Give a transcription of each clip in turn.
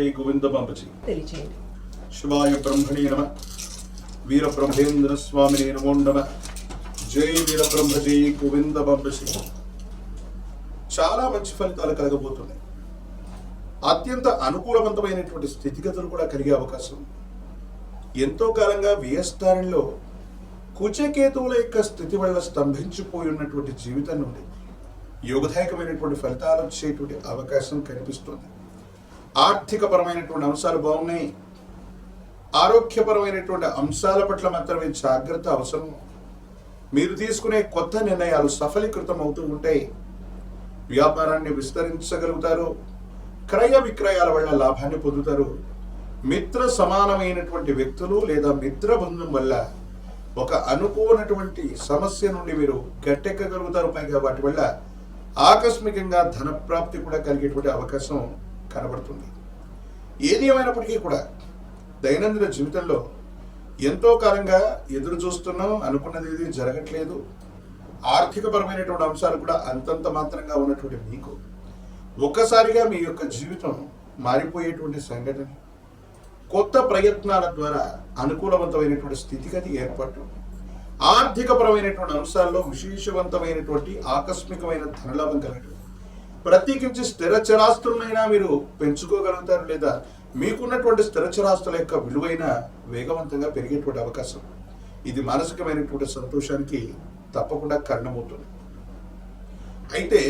శ్రీ గోవింద పంపచి శివాయ బ్రహ్మణే నమ. వీర బ్రహ్మేంద్ర స్వామిని నమో నమ. జై వీర బ్రహ్మ జై గోవింద పంపచి చాలా మంచి ఫలితాలు కలగబోతున్నాయి. అత్యంత అనుకూలవంతమైనటువంటి స్థితిగతులు కూడా కలిగే అవకాశం ఉంది. ఎంతో కాలంగా వ్యయస్థానంలో కుచకేతువుల యొక్క స్థితి వల్ల స్తంభించిపోయి ఉన్నటువంటి జీవితం నుండి యోగదాయకమైనటువంటి ఫలితాలు వచ్చేటువంటి అవకాశం కనిపిస్తుంది. ఆర్థికపరమైనటువంటి అంశాలు బాగున్నాయి. ఆరోగ్యపరమైనటువంటి అంశాల పట్ల మాత్రమే జాగ్రత్త అవసరం. మీరు తీసుకునే కొత్త నిర్ణయాలు సఫలీకృతం అవుతూ ఉంటాయి వ్యాపారాన్ని విస్తరించగలుగుతారు. క్రయ విక్రయాల వల్ల లాభాన్ని పొందుతారు. మిత్ర సమానమైనటువంటి వ్యక్తులు లేదా మిత్ర బంధం వల్ల ఒక అనుకోనటువంటి సమస్య నుండి మీరు గట్టెక్కగలుగుతారు. పైగా వాటి వల్ల ఆకస్మికంగా ధన ప్రాప్తి కూడా కలిగేటువంటి అవకాశం కనబడుతుంది. ఏది ఏమైనప్పటికీ కూడా దైనందిన జీవితంలో ఎంతో కాలంగా ఎదురు చూస్తున్నాం అనుకున్నది ఏది జరగట్లేదు. ఆర్థికపరమైనటువంటి అంశాలు కూడా అంతంత మాత్రంగా ఉన్నటువంటి మీకు. ఒక్కసారిగా మీ యొక్క జీవితం మారిపోయేటువంటి సంఘటన. కొత్త ప్రయత్నాల ద్వారా అనుకూలవంతమైనటువంటి స్థితిగతి ఏర్పాటు ఆర్థికపరమైనటువంటి అంశాల్లో విశేషవంతమైనటువంటి ఆకస్మికమైన ధనలాభం కలగడం. ప్రత్యేకించి స్థిర చరాస్తులనైనా మీరు పెంచుకోగలుగుతారు లేదా? మీకున్నటువంటి స్థిరచరాస్తుల యొక్క విలువైన వేగవంతంగా పెరిగేటువంటి అవకాశం. ఇది మానసికమైనటువంటి సంతోషానికి తప్పకుండా కారణమవుతుంది. అయితే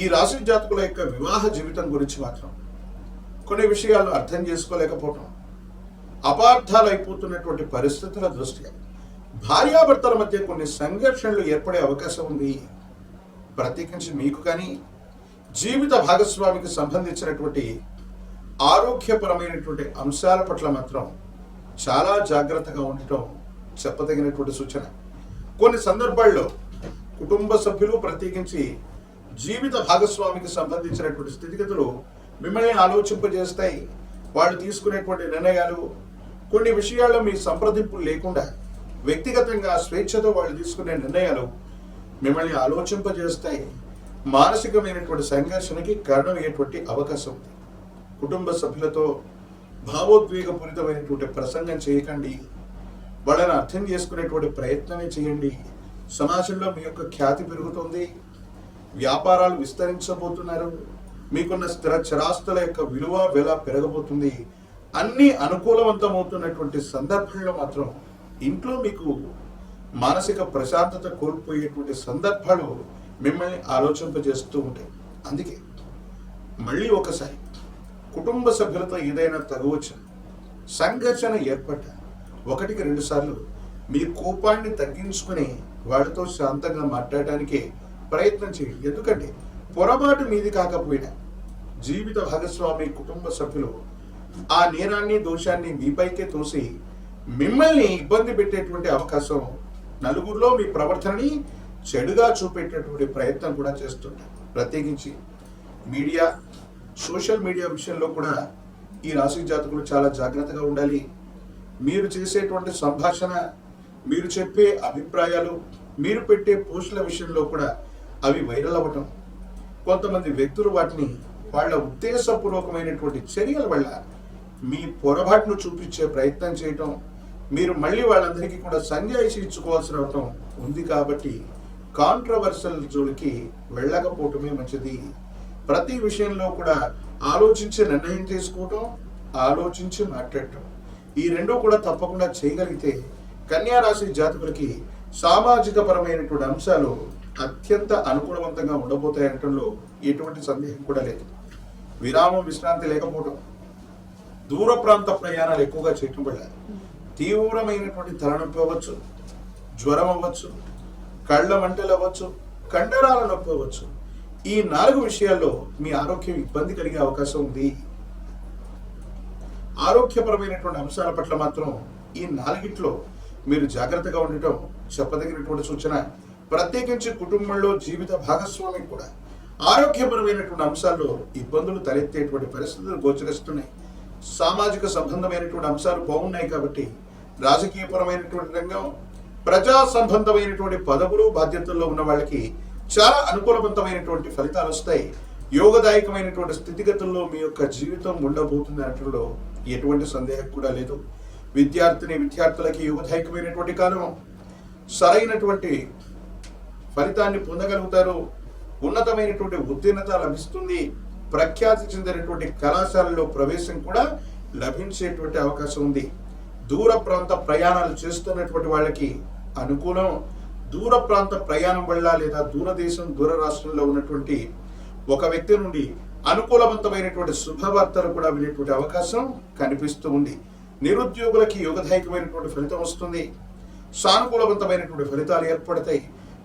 ఈ రాశి జాతకుల యొక్క వివాహ జీవితం గురించి మాత్రం కొన్ని విషయాలు అర్థం చేసుకోలేకపోవటం అపార్థాలు అయిపోతున్నటువంటి పరిస్థితుల దృష్ట్యా భార్యాభర్తల మధ్య కొన్ని సంఘర్షణలు ఏర్పడే అవకాశం ఉంది. ప్రత్యేకించి మీకు కానీ జీవిత భాగస్వామికి సంబంధించినటువంటి ఆరోగ్యపరమైనటువంటి అంశాల పట్ల మాత్రం చాలా జాగ్రత్తగా ఉండటం చెప్పదగినటువంటి సూచన. కొన్ని సందర్భాల్లో కుటుంబ సభ్యులు ప్రత్యేకించి జీవిత భాగస్వామికి సంబంధించినటువంటి స్థితిగతులు మిమ్మల్ని ఆలోచింపజేస్తాయి. వాళ్ళు తీసుకునేటువంటి నిర్ణయాలు కొన్ని విషయాల్లో మీ సంప్రదింపులు లేకుండా వ్యక్తిగతంగా స్వేచ్ఛతో వాళ్ళు తీసుకునే నిర్ణయాలు మిమ్మల్ని ఆలోచింపజేస్తాయి. మానసికమైనటువంటి సంఘర్షణకి కారణమయ్యేటువంటి అవకాశం ఉంది. కుటుంబ సభ్యులతో భావోద్వేగపూరితమైనటువంటి ప్రసంగం చేయకండి. వాళ్ళని అర్థం చేసుకునేటువంటి ప్రయత్నమే చేయండి. సమాజంలో మీ యొక్క ఖ్యాతి పెరుగుతుంది. వ్యాపారాలు విస్తరించబోతున్నారు. మీకున్న స్థిర చరాస్తుల యొక్క విలువ వెల పెరగబోతుంది. అన్ని అనుకూలవంతమవుతున్నటువంటి సందర్భంలో మాత్రం ఇంట్లో మీకు మానసిక ప్రశాంతత కోల్పోయేటువంటి సందర్భాలు మిమ్మల్ని ఆలోచింపజేస్తూ ఉంటాయి అందుకే మళ్ళీ ఒకసారి కుటుంబ సభ్యులతో ఏదైనా తగువచ్చిన సంఘర్షణ ఏర్పడ్డ ఒకటికి రెండు సార్లు మీ కోపాన్ని తగ్గించుకుని వాడితో శాంతంగా మాట్లాడటానికి ప్రయత్నం చేయండి. ఎందుకంటే పొరపాటు మీది కాకపోయినా జీవిత భాగస్వామి కుటుంబ సభ్యులు ఆ నేరాన్ని దోషాన్ని మీపైకే తోసి మిమ్మల్ని ఇబ్బంది పెట్టేటువంటి అవకాశం నలుగురిలో మీ ప్రవర్తనని చెడుగా చూపెట్టేటువంటి ప్రయత్నం కూడా చేస్తుంటారు. ప్రత్యేకించి మీడియా సోషల్ మీడియా విషయంలో కూడా ఈ రాశి జాతకులు చాలా జాగ్రత్తగా ఉండాలి. మీరు చేసేటువంటి సంభాషణ మీరు చెప్పే అభిప్రాయాలు మీరు పెట్టే పోస్టుల విషయంలో కూడా అవి వైరల్ అవ్వటం కొంతమంది వ్యక్తులు వాటిని వాళ్ళ ఉద్దేశపూర్వకమైనటువంటి చర్యల వల్ల మీ పొరపాటును చూపించే ప్రయత్నం చేయటం మీరు మళ్ళీ వాళ్ళందరికీ కూడా సంజాయిషి ఇచ్చుకోవాల్సిన అవసరం ఉంది కాబట్టి కాంట్రవర్సల్ జోలికి వెళ్ళకపోవటమే మంచిది. ప్రతి విషయంలో కూడా ఆలోచించి నిర్ణయం తీసుకోవటం ఆలోచించి మాట్లాడటం. ఈ రెండూ కూడా తప్పకుండా చేయగలిగితే కన్యా రాశి జాతకులకి సామాజిక పరమైనటువంటి అంశాలు అత్యంత అనుకూలవంతంగా ఉండబోతాయనటంలో ఎటువంటి సందేహం కూడా లేదు. విరామం విశ్రాంతి లేకపోవడం దూర ప్రాంత ప్రయాణాలు ఎక్కువగా చేయటం వల్ల తీవ్రమైనటువంటి తలనొప్పి అవ్వచ్చు జ్వరం అవ్వచ్చు కళ్ళ మంటలు అవ్వచ్చు కండరాల నొప్పి అవ్వచ్చు. ఈ నాలుగు విషయాల్లో మీ ఆరోగ్యం ఇబ్బంది కలిగే అవకాశం ఉంది. ఆరోగ్యపరమైనటువంటి అంశాల పట్ల మాత్రం ఈ నాలుగిట్లో మీరు జాగ్రత్తగా ఉండటం చెప్పదగినటువంటి సూచన. ప్రత్యేకించి కుటుంబంలో జీవిత భాగస్వామి కూడా ఆరోగ్యపరమైనటువంటి అంశాల్లో ఇబ్బందులు తలెత్తేటువంటి పరిస్థితులు గోచరిస్తున్నాయి. సామాజిక సంబంధమైనటువంటి అంశాలు బాగున్నాయి కాబట్టి రాజకీయపరమైనటువంటి రంగం ప్రజా సంబంధమైనటువంటి పదవులు బాధ్యతల్లో ఉన్న వాళ్ళకి చాలా అనుకూలవంతమైనటువంటి ఫలితాలు వస్తాయి. యోగదాయకమైనటువంటి స్థితిగతుల్లో మీ యొక్క జీవితం ఉండబోతుంది అనటంలో ఎటువంటి సందేహం కూడా లేదు. విద్యార్థిని విద్యార్థులకి యోగదాయకమైనటువంటి కాలం. సరైనటువంటి ఫలితాన్ని పొందగలుగుతారు. ఉన్నతమైనటువంటి ఉత్తీర్ణత లభిస్తుంది. ప్రఖ్యాతి చెందినటువంటి కళాశాలలో ప్రవేశం కూడా లభించేటువంటి అవకాశం ఉంది. దూర ప్రాంత ప్రయాణాలు చేస్తున్నటువంటి వాళ్ళకి అనుకూలం దూర ప్రాంత ప్రయాణం వల్ల లేదా దూరదేశం దూర రాష్ట్రంలో ఉన్నటువంటి ఒక వ్యక్తి నుండి అనుకూలవంతమైనటువంటి శుభవార్తలు కూడా వినేటువంటి అవకాశం కనిపిస్తూ ఉంది. నిరుద్యోగులకి యోగదాయకమైనటువంటి ఫలితం వస్తుంది. సానుకూలవంతమైనటువంటి ఫలితాలు ఏర్పడతాయి.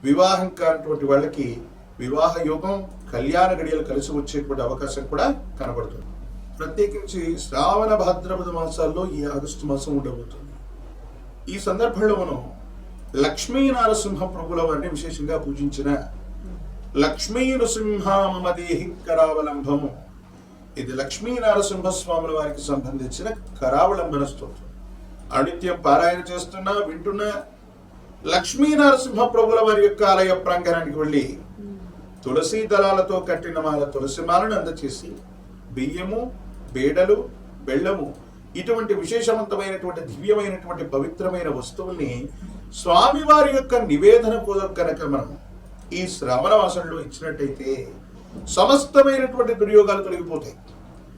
వివాహం కానటువంటి వాళ్ళకి వివాహ యోగం కళ్యాణ గడియలు కలిసి వచ్చేటువంటి అవకాశం కూడా కనబడుతుంది. ప్రత్యేకించి శ్రావణ భాద్రపద మాసాల్లో ఈ ఆగస్టు మాసం ఉండబోతుంది. ఈ సందర్భంలో మనం లక్ష్మీ నరసింహ ప్రభుల వారిని విశేషంగా పూజించిన లక్ష్మీ నృసింహ కరావలంబము ఇది లక్ష్మీ నరసింహ స్వాముల వారికి సంబంధించిన కరావలంబన స్తోత్రం. అనిత్యం పారాయణ చేస్తున్నా వింటున్నా లక్ష్మీ నరసింహ ప్రభుల వారి యొక్క ఆలయ ప్రాంగణానికి వెళ్ళి తులసి దళాలతో కట్టిన మాల తులసి మాలను అందచేసి బియ్యము బేడలు బెల్లము ఇటువంటి విశేషవంతమైనటువంటి దివ్యమైనటువంటి పవిత్రమైన వస్తువుల్ని స్వామివారి యొక్క నివేదన కోసం కనుక మనం ఈ శ్రవణ వాసనలో ఇచ్చినట్టయితే సమస్తమైనటువంటి దుర్యోగాలు తొలగిపోతాయి.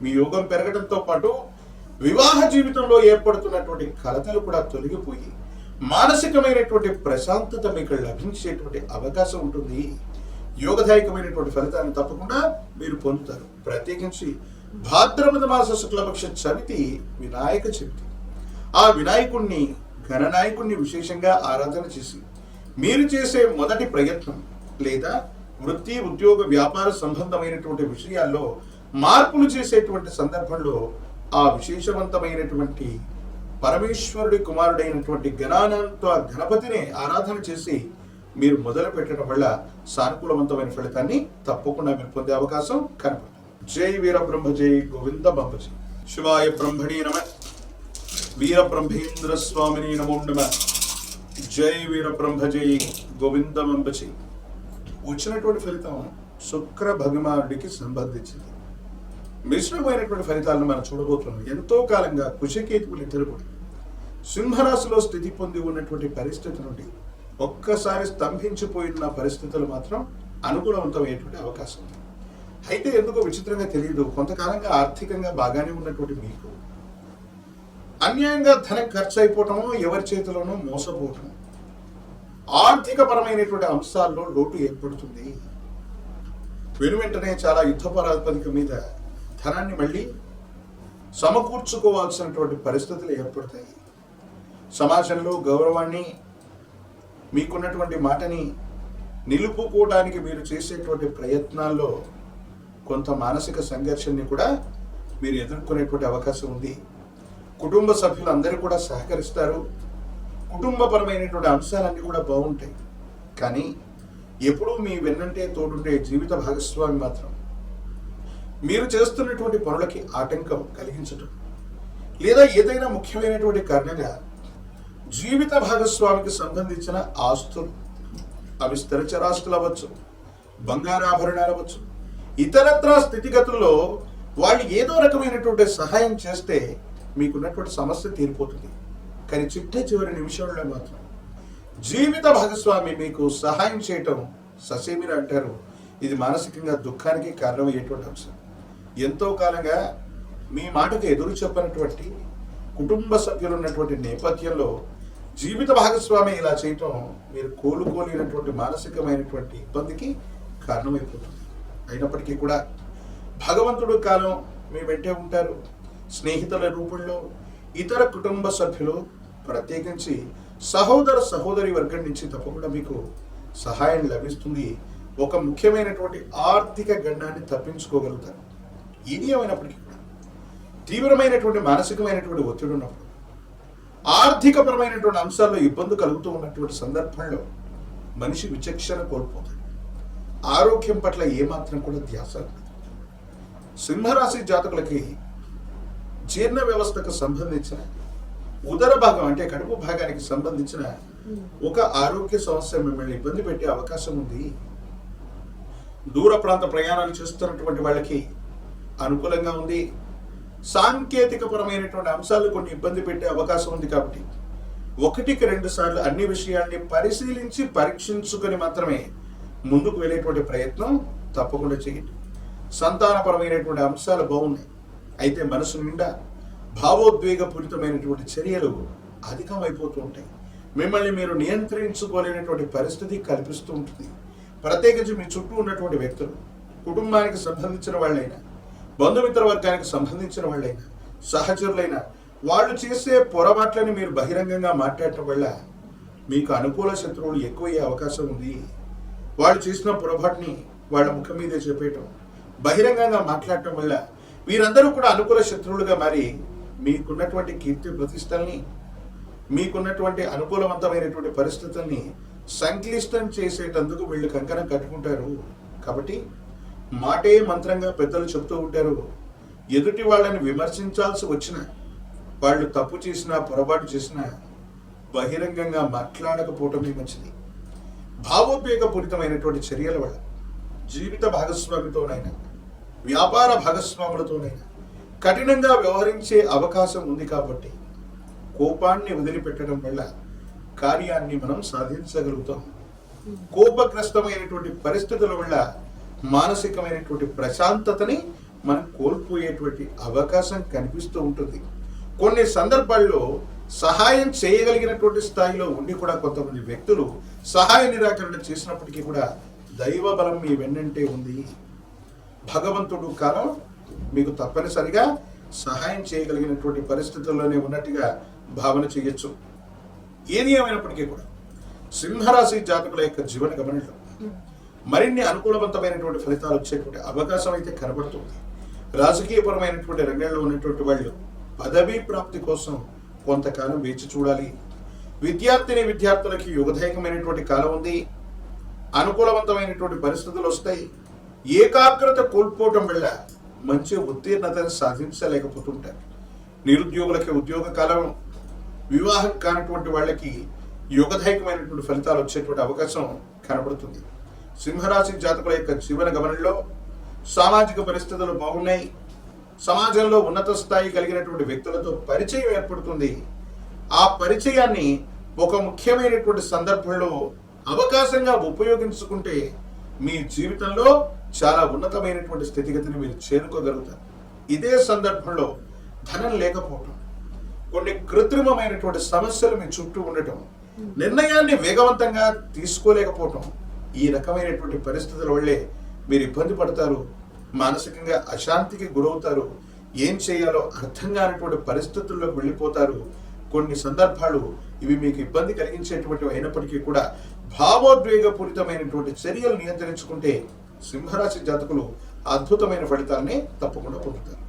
మీ యోగం పెరగడంతో పాటు వివాహ జీవితంలో ఏర్పడుతున్నటువంటి కలతలు కూడా తొలగిపోయి మానసికమైనటువంటి ప్రశాంతత మీకు లభించేటువంటి అవకాశం ఉంటుంది. యోగదాయకమైనటువంటి ఫలితాన్ని తప్పకుండా మీరు పొందుతారు. ప్రత్యేకించి భాద్రపద మాస శుక్లపక్ష చవితి వినాయక చవితి. ఆ వినాయకుణ్ణి ఘననాయకుడిని విశేషంగా ఆరాధన చేసి మీరు చేసే మొదటి ప్రయత్నం లేదా వృత్తి ఉద్యోగ వ్యాపార సంబంధమైనటువంటి విషయాల్లో మార్పులు చేసేటువంటి సందర్భంలో ఆ విశేషవంతమైనటువంటి పరమేశ్వరుడి కుమారుడైనటువంటి గణానంతో ఆ గణపతిని ఆరాధన చేసి మీరు మొదలు పెట్టడం వల్ల సానుకూలవంతమైన ఫలితాన్ని తప్పకుండా మీరు పొందే అవకాశం కనపడుతుంది. జై వీర బ్రహ్మ జై గోవింద బంబజీ. శివాయ బ్రహ్మణి నమ. వీర బ్రహ్మేంద్ర స్వామిని నమో నమ. జై వీర బ్రహ్మ జై గోవింద బంబజీ వచ్చినటువంటి ఫలితం శుక్ర భగవానుడికి సంబంధించింది. మిశ్రమైనటువంటి ఫలితాలను మనం చూడబోతున్నాం. ఎంతో కాలంగా కుశకేతువులు ఇద్దరు కూడా సింహరాశిలో స్థితి పొంది ఉన్నటువంటి పరిస్థితి నుండి ఒక్కసారి స్తంభించిపోయిన పరిస్థితులు మాత్రం అనుకూలవంతమయ్యేటువంటి అవకాశం ఉంది. అయితే ఎందుకో విచిత్రంగా తెలియదు. కొంతకాలంగా ఆర్థికంగా బాగానే ఉన్నటువంటి మీకు అన్యాయంగా ధనం ఖర్చు అయిపోవటము ఎవరి చేతిలోనూ మోసపోవటం ఆర్థిక పరమైనటువంటి అంశాల్లో లోటు ఏర్పడుతుంది. వెను వెంటనే చాలా యుద్ధ ప్రాతిపదిక మీద ధనాన్ని మళ్ళీ సమకూర్చుకోవాల్సినటువంటి పరిస్థితులు ఏర్పడతాయి. సమాజంలో గౌరవాన్ని మీకున్నటువంటి మాటని నిలుపుకోవడానికి మీరు చేసేటువంటి ప్రయత్నాల్లో కొంత మానసిక సంఘర్షణని కూడా మీరు ఎదుర్కొనేటువంటి అవకాశం ఉంది. కుటుంబ సభ్యులు అందరూ కూడా సహకరిస్తారు. కుటుంబపరమైనటువంటి అంశాలన్నీ కూడా బాగుంటాయి. కానీ ఎప్పుడూ మీ వెన్నంటే తోడుండే జీవిత భాగస్వామి మాత్రం మీరు చేస్తున్నటువంటి పనులకి ఆటంకం కలిగించటం లేదా ఏదైనా ముఖ్యమైనటువంటి కారణంగా జీవిత భాగస్వామికి సంబంధించిన ఆస్తులు అవి స్థిరచరాస్తులు అవ్వచ్చు బంగారాభరణాలు అవ్వచ్చు ఇతరత్ర స్థితిగతుల్లో వాళ్ళు ఏదో రకమైనటువంటి సహాయం చేస్తే మీకున్నటువంటి సమస్య తీరిపోతుంది. కానీ చిట్ట చివరి నిమిషంలో మాత్రం జీవిత భాగస్వామి మీకు సహాయం చేయటం ససేమిర అంటారు. ఇది మానసికంగా దుఃఖానికి కారణమయ్యేటువంటి అంశం. ఎంతో కాలంగా మీ మాటకు ఎదురు చెప్పనటువంటి కుటుంబ సభ్యులు ఉన్నటువంటి నేపథ్యంలో జీవిత భాగస్వామి ఇలా చేయటం మీరు కోలుకోలేనటువంటి మానసికమైనటువంటి ఇబ్బందికి కారణమైపోతుంది. అయినప్పటికీ కూడా భగవంతుడు కాలం మీ వెంటే ఉంటారు. స్నేహితుల రూపంలో ఇతర కుటుంబ సభ్యులు ప్రత్యేకించి సహోదర సహోదరి వర్గం నుంచి తప్పకుండా మీకు సహాయం లభిస్తుంది. ఒక ముఖ్యమైనటువంటి ఆర్థిక గండాన్ని తప్పించుకోగలుగుతారు. ఇది ఏమైనప్పటికీ కూడా తీవ్రమైనటువంటి మానసికమైనటువంటి ఒత్తిడి ఉన్నప్పుడు ఆర్థికపరమైనటువంటి అంశాల్లో ఇబ్బంది కలుగుతూ ఉన్నటువంటి సందర్భంలో మనిషి విచక్షణ కోల్పోతాడు. ఆరోగ్యం పట్ల ఏమాత్రం కూడా ధ్యాస సింహరాశి జాతకులకి జీర్ణ వ్యవస్థకు సంబంధించిన ఉదర భాగం అంటే కడుపు భాగానికి సంబంధించిన ఒక ఆరోగ్య సమస్య మిమ్మల్ని ఇబ్బంది పెట్టే అవకాశం ఉంది. దూర ప్రాంత ప్రయాణాలు చేస్తున్నటువంటి వాళ్ళకి అనుకూలంగా ఉంది. సాంకేతికపరమైనటువంటి అంశాలు కొన్ని ఇబ్బంది పెట్టే అవకాశం ఉంది కాబట్టి ఒకటికి రెండు సార్లు అన్ని విషయాల్ని పరిశీలించి పరీక్షించుకొని మాత్రమే ముందుకు వెళ్ళేటువంటి ప్రయత్నం తప్పకుండా చేయండి. సంతానపరమైనటువంటి అంశాలు బాగున్నాయి. అయితే మనసు నిండా భావోద్వేగపూరితమైనటువంటి చర్యలు అధికమైపోతూ ఉంటాయి మిమ్మల్ని మీరు నియంత్రించుకోలేనటువంటి పరిస్థితి కల్పిస్తూ ఉంటుంది. ప్రత్యేకించి మీ చుట్టూ ఉన్నటువంటి వ్యక్తులు కుటుంబానికి సంబంధించిన వాళ్ళైనా బంధుమిత్ర వర్గానికి సంబంధించిన వాళ్ళైనా సహచరులైనా వాళ్ళు చేసే పొరపాట్లని మీరు బహిరంగంగా మాట్లాడటం వల్ల మీకు అనుకూల శత్రువులు ఎక్కువయ్యే అవకాశం ఉంది. వాళ్ళు చేసిన పొరపాటుని వాళ్ళ ముఖం మీదే చెప్పేయటం బహిరంగంగా మాట్లాడటం వల్ల వీరందరూ కూడా అనుకూల శత్రువులుగా మారి మీకున్నటువంటి కీర్తి ప్రతిష్టల్ని మీకున్నటువంటి అనుకూలవంతమైనటువంటి పరిస్థితుల్ని సంక్లిష్టం చేసేటందుకు వీళ్ళు కంకణం కట్టుకుంటారు. కాబట్టి మాటే మంత్రంగా పెద్దలు చెప్తూ ఉంటారు. ఎదుటి వాళ్ళని విమర్శించాల్సి వచ్చిన వాళ్ళు తప్పు చేసినా పొరపాటు చేసినా బహిరంగంగా మాట్లాడకపోవటమే మంచిది. భావోద్వేగపూరితమైనటువంటి చర్యల వల్ల జీవిత భాగస్వామితోనైనా వ్యాపార భాగస్వాములతోనైనా కఠినంగా వ్యవహరించే అవకాశం ఉంది కాబట్టి కోపాన్ని వదిలిపెట్టడం వల్ల కార్యాన్ని మనం సాధించగలుగుతాం. కోపగ్రస్తమైనటువంటి పరిస్థితుల వల్ల మానసికమైనటువంటి ప్రశాంతతని మనం కోల్పోయేటువంటి అవకాశం కనిపిస్తూ ఉంటుంది. కొన్ని సందర్భాల్లో సహాయం చేయగలిగినటువంటి స్థాయిలో ఉండి కూడా కొంతమంది వ్యక్తులు సహాయ నిరాకరణ చేసినప్పటికీ కూడా దైవ బలం మీ వెన్నంటే ఉంది. భగవంతుడు కాలం మీకు తప్పనిసరిగా సహాయం చేయగలిగినటువంటి పరిస్థితుల్లోనే ఉన్నట్టుగా భావన చేయొచ్చు. ఏది ఏమైనప్పటికీ కూడా సింహరాశి జాతకుల యొక్క జీవన గమనంలో మరిన్ని అనుకూలవంతమైనటువంటి ఫలితాలు వచ్చేటువంటి అవకాశం అయితే కనబడుతుంది. రాజకీయపరమైనటువంటి రంగంలో ఉన్నటువంటి వాళ్ళు పదవీ ప్రాప్తి కోసం కొంతకాలం వేచి చూడాలి. విద్యార్థిని విద్యార్థులకి యుగదాయకమైనటువంటి కాలం ఉంది. అనుకూలవంతమైనటువంటి పరిస్థితులు వస్తాయి. ఏకాగ్రత కోల్పోవటం వల్ల మంచి ఉత్తీర్ణతను సాధించలేకపోతుంటారు. నిరుద్యోగులకి ఉద్యోగ కాలం వివాహం కానటువంటి వాళ్ళకి యోగదాయకమైనటువంటి ఫలితాలు వచ్చేటువంటి అవకాశం కనబడుతుంది. సింహరాశి జాతకుల యొక్క జీవన గమనంలో సామాజిక పరిస్థితులు బాగున్నాయి. సమాజంలో ఉన్నత స్థాయి కలిగినటువంటి వ్యక్తులతో పరిచయం ఏర్పడుతుంది. ఆ పరిచయాన్ని ఒక ముఖ్యమైనటువంటి సందర్భంలో అవకాశంగా ఉపయోగించుకుంటే మీ జీవితంలో చాలా ఉన్నతమైనటువంటి స్థితిగతిని మీరు చేరుకోగలుగుతారు. ఇదే సందర్భంలో ధనం లేకపోవటం కొన్ని కృత్రిమమైనటువంటి సమస్యలు మీ చుట్టూ ఉండటం నిర్ణయాన్ని వేగవంతంగా తీసుకోలేకపోవటం ఈ రకమైనటువంటి పరిస్థితుల వల్లే మీరు ఇబ్బంది పడతారు మానసికంగా అశాంతికి గురవుతారు ఏం చేయాలో అర్థం కానటువంటి పరిస్థితుల్లోకి వెళ్ళిపోతారు. కొన్ని సందర్భాలు ఇవి మీకు ఇబ్బంది కలిగించేటువంటి అయినప్పటికీ కూడా భావోద్వేగపూరితమైనటువంటి చర్యలు నియంత్రించుకుంటే సింహరాశి జాతకులు అద్భుతమైన ఫలితాన్ని తప్పకుండా పొందుతారు.